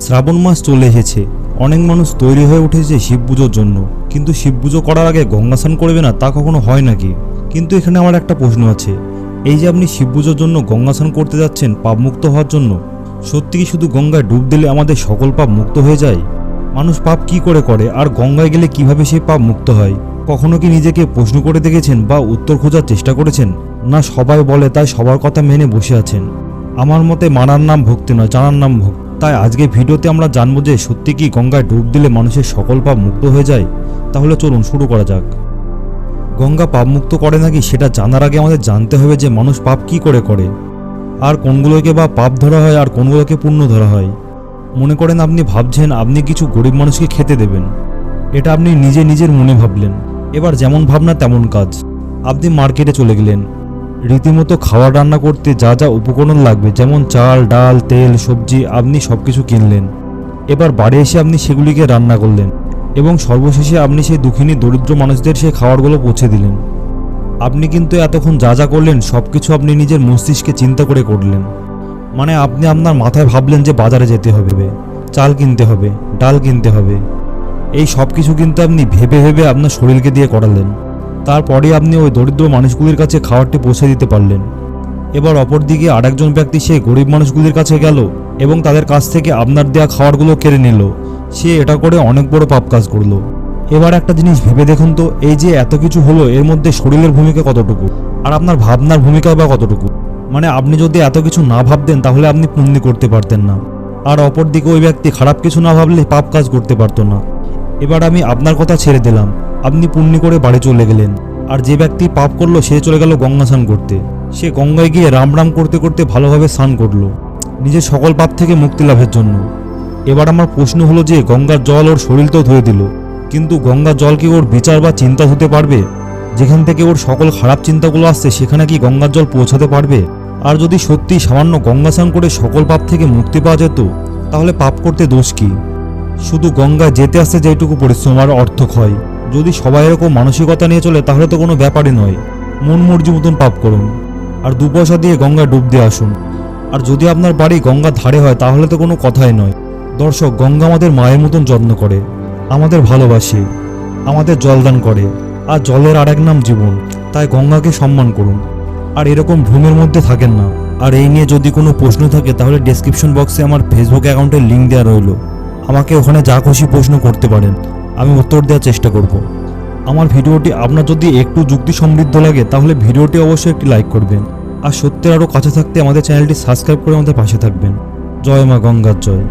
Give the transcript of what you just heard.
শ্রাবণ মাস চলে এসেছে। অনেক মানুষ তৈরি হয়ে উঠেছে শিব পুজোর জন্য। কিন্তু শিব পুজো করার আগে গঙ্গা স্নান করবে না তা কখনো হয় নাকি? কিন্তু এখানে আমার একটা প্রশ্ন আছে। এই যে আপনি শিব পুজোর জন্য গঙ্গা স্নান করতে যাচ্ছেন পাপমুক্ত হওয়ার জন্য, সত্যি কি শুধু গঙ্গায় ডুব দিলে আমাদের সকল পাপ মুক্ত হয়ে যায়? মানুষ পাপ কি করে করে আর গঙ্গায় গেলে কীভাবে সেই পাপ মুক্ত হয়? কখনো কি নিজেকে প্রশ্ন করে দেখেছেন বা উত্তর খোঁজার চেষ্টা করেছেন? না সবাই বলে তাই সবার কথা মেনে বসে আছেন। আমার মতে মানার নাম ভক্তি নয়, জানার নাম ভক্তি। তাই আজকে ভিডিওতে আমরা জানব যে সত্যি কি গঙ্গায় ডুব দিলে মানুষের সকল পাপ মুক্ত হয়ে যায়? তাহলে চলুন শুরু করা যাক। গঙ্গা পাপ মুক্ত করে নাকি সেটা জানার আগে আমাদের জানতে হবে যে মানুষ পাপ কি করে করে? আর কোনগুলোকে বা পাপ ধরা হয় আর কোনগুলোকে পুণ্য ধরা হয়? মনে করেন আপনি ভাবছেন আপনি কিছু গরিব মানুষকে খেতে দেবেন। এটা আপনি নিজে নিজের মনে ভাবলেন। এবার যেমন ভাবনা তেমন কাজ। আপনি মার্কেটে চলে গেলেন। রীতিমতো খাবার রান্না করতে যা যা উপকরণ লাগবে, যেমন চাল, ডাল, তেল, সবজি, আপনি সব কিছু কিনলেন। এবার বাড়ি এসে আপনি সেগুলিকে রান্না করলেন এবং সর্বশেষে আপনি সেই দুঃখিনী দরিদ্র মানুষদের সেই খাবারগুলো পৌঁছে দিলেন। আপনি কিন্তু এতক্ষণ যা যা করলেন সব কিছু আপনি নিজের মস্তিষ্কে চিন্তা করে করলেন। মানে আপনি আপনার মাথায় ভাবলেন যে বাজারে যেতে হবে, চাল কিনতে হবে, ডাল কিনতে হবে। এই সব কিছু কিন্তু আপনি ভেবে ভেবে আপনার শরীরকে দিয়ে করালেন। তারপরে আপনি ওই দরিদ্র মানুষগুলির কাছে খাবারটি পৌঁছে দিতে পারলেন। এবার অপরদিকে আরেকজন ব্যক্তি সেই গরিব মানুষগুলির কাছে গেল এবং তাদের কাছ থেকে আপনার দেওয়া খাবারগুলো কেড়ে নিল। সে এটা করে অনেক বড় পাপ কাজ করল। এবার একটা জিনিস ভেবে দেখুন তো, এই যে এত কিছু হলো, এর মধ্যে শরীরের ভূমিকা কতটুকু? আর আপনার ভাবনার ভূমিকা বা কতটুকু? মানে আপনি যদি এত কিছু না ভাবতেন, তাহলে আপনি পুণ্যি করতে পারতেন না। আর অপরদিকে ওই ব্যক্তি খারাপ কিছু না ভাবলে পাপ কাজ করতে পারতো না। এবার আমি আপনার কথা ছেড়ে দিলাম। আপনি পুণ্যি করে বাড়ি চলে গেলেন। আর যে ব্যক্তি পাপ করল, সে চলে গেল গঙ্গা স্নান করতে। সে গঙ্গায় গিয়ে রাম রাম করতে করতে ভালোভাবে স্নান করল। নিজের সকল পাপ থেকে মুক্তি লাভের জন্য। এবার আমার প্রশ্ন হলো যে, গঙ্গার জল ওর শরীর তো ধুয়ে দিল। কিন্তু গঙ্গার জল কি ওর বিচার বা চিন্তা হতে পারবে? যেখান থেকে ওর সকল খারাপ চিন্তাগুলো আসছে, সেখানে কি গঙ্গার জল পৌঁছাতে পারবে? আর যদি সত্যি সামান্য গঙ্গা স্নান করে সকল পাপ থেকে মুক্তি পাওয়া যেত, তাহলে পাপ করতে দোষ কি? শুধু গঙ্গায় যেতে আসতে যেটুকু পরিশ্রম আর অর্থ ক্ষয়। যদি সবাই এরকম মানসিকতা নিয়ে চলে, তাহলে তো কোনো ব্যাপারই নয়। মন মর্জি মতন পাপ করুন। আর দু পয়সা দিয়ে গঙ্গায় ডুব দিয়ে আসুন। আর যদি আপনার বাড়ি গঙ্গার ধারে হয়, তাহলে তো কোনো কথাই নয়। দর্শক, গঙ্গা আমাদের মায়ের মতন যত্ন করে, আমাদের ভালোবাসে, আমাদের জলদান করে। আর জলের আরেক নাম জীবন, তাই গঙ্গাকে সম্মান করুন। আর এরকম ভ্রমের মধ্যে থাকেন না। আর এই নিয়ে যদি কোনো প্রশ্ন থাকে, তাহলে ডেসক্রিপশন বক্সে আমার ফেসবুক অ্যাকাউন্টের লিঙ্ক দেওয়া রইল। আমাকে ওখানে যা খুশি প্রশ্ন করতে পারেন। আমি উত্তর দেওয়ার চেষ্টা করব। আমার ভিডিওটি আপনার যদি একটু যুক্তি সমৃদ্ধ লাগে, তাহলে ভিডিওটি অবশ্যই একটি লাইক করবেন। আর সত্যের আরও কাছে থাকতে আমাদের চ্যানেলটি সাবস্ক্রাইব করে আমাদের পাশে থাকবেন। জয় মা গঙ্গার জয়।